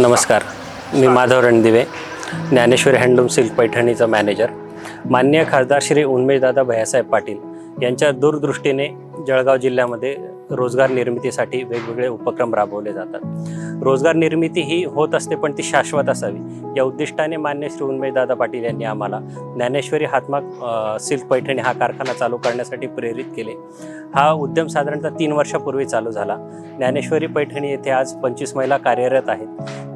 नमस्कार. मी Madhav Randive Dnyaneshwari handloom silk पैठणीचा मॅनेजर. मान्य खासदार श्री उन्मेशदादा भैयासाहेब पाटील यांच्या दूरदृष्टीने जळगाव जिल्ह्यामध्ये रोजगार निर्मितीसाठी वेगवेगळे उपक्रम राबवले जातात. रोजगार निर्मिती ही होत असते पण ती शाश्वत असावी. या उद्दिष्टाने मान्य श्री उन्मेशदादा पाटील यांनी आम्हाला ज्ञानेश्वरी हातमाग सिल्क पैठणी हा कारखाना चालू करण्यासाठी प्रेरित केले. हा उद्यम साधारणतः तीन वर्षापूर्वी चालू झाला. ज्ञानेश्वरी पैठणी येथे आज पंचवीस महिला कार्यरत आहेत.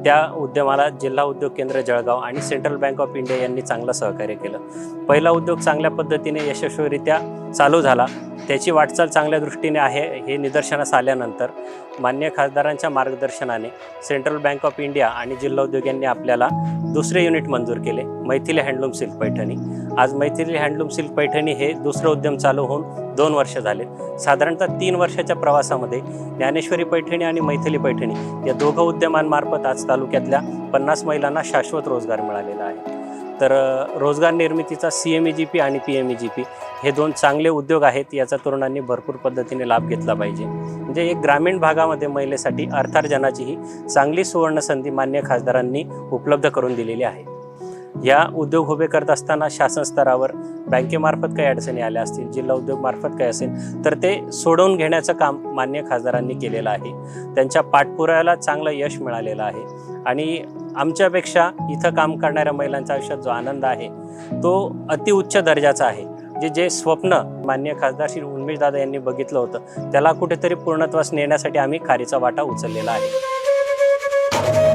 त्या उद्यमाला जिल्हा उद्योग केंद्र जळगाव आणि सेंट्रल बँक ऑफ इंडिया यांनी चांगलं सहकार्य केलं. पहिला उद्योग चांगल्या पद्धतीने यशस्वीरित्या चालू झाला. त्याची वाटचाल चांगल्या दृष्टीने आहे हे निदर्शनास आल्यानंतर मान्य खासदारांच्या मार्गदर्शनाने सेंट्रल बँक ऑफ इंडिया आणि जिल्हा उद्योग यांनी आपल्याला दुसरे युनिट मंजूर केले मैथिली हँडलूम सिल्क पैठणी. आज मैथिली हँडलूम सिल्क पैठणी हे दुसरं उद्यम चालू होऊन दोन वर्ष झाले. साधारणतः तीन वर्षाच्या प्रवासामध्ये ज्ञानेश्वरी पैठणी आणि मैथिली पैठणी या दोघं उद्यमांमार्फत आज तालुक्यातल्या पन्नास महिलांना शाश्वत रोजगार मिळालेला आहे. तर रोजगार निर्मितीचा C M E G P आणि P M E G P हे दोन चांगले उद्योग आहेत याचा तरुणांनी भरपूर पद्धतीने लाभ घेतला पाहिजे. म्हणजे एक ग्रामीण भागामध्ये महिलेसाठी अर्थार्जनाची ही चांगली सुवर्ण संधी मान्य खासदारांनी उपलब्ध करून दिलेली आहे. या उद्योग उभे करत असताना शासन स्तरावर बँकेमार्फत काही अडचणी आल्या असतील जिल्हा उद्योगमार्फत काही असेल तर ते सोडवून घेण्याचं काम मान्य खासदारांनी केलेलं आहे. त्यांच्या पाठपुराव्याला चांगलं यश मिळालेलं आहे. आणि आमच्यापेक्षा इथं काम करणाऱ्या महिलांच्या आयुष्यात जो आनंद आहे तो अतिउच्च दर्जाचा आहे. जे जे स्वप्न मान्य खासदार श्री उन्मेश दादा यांनी बघितलं होतं त्याला कुठेतरी पूर्णत्वास नेण्यासाठी आम्ही खारीचा वाटा उचललेला आहे.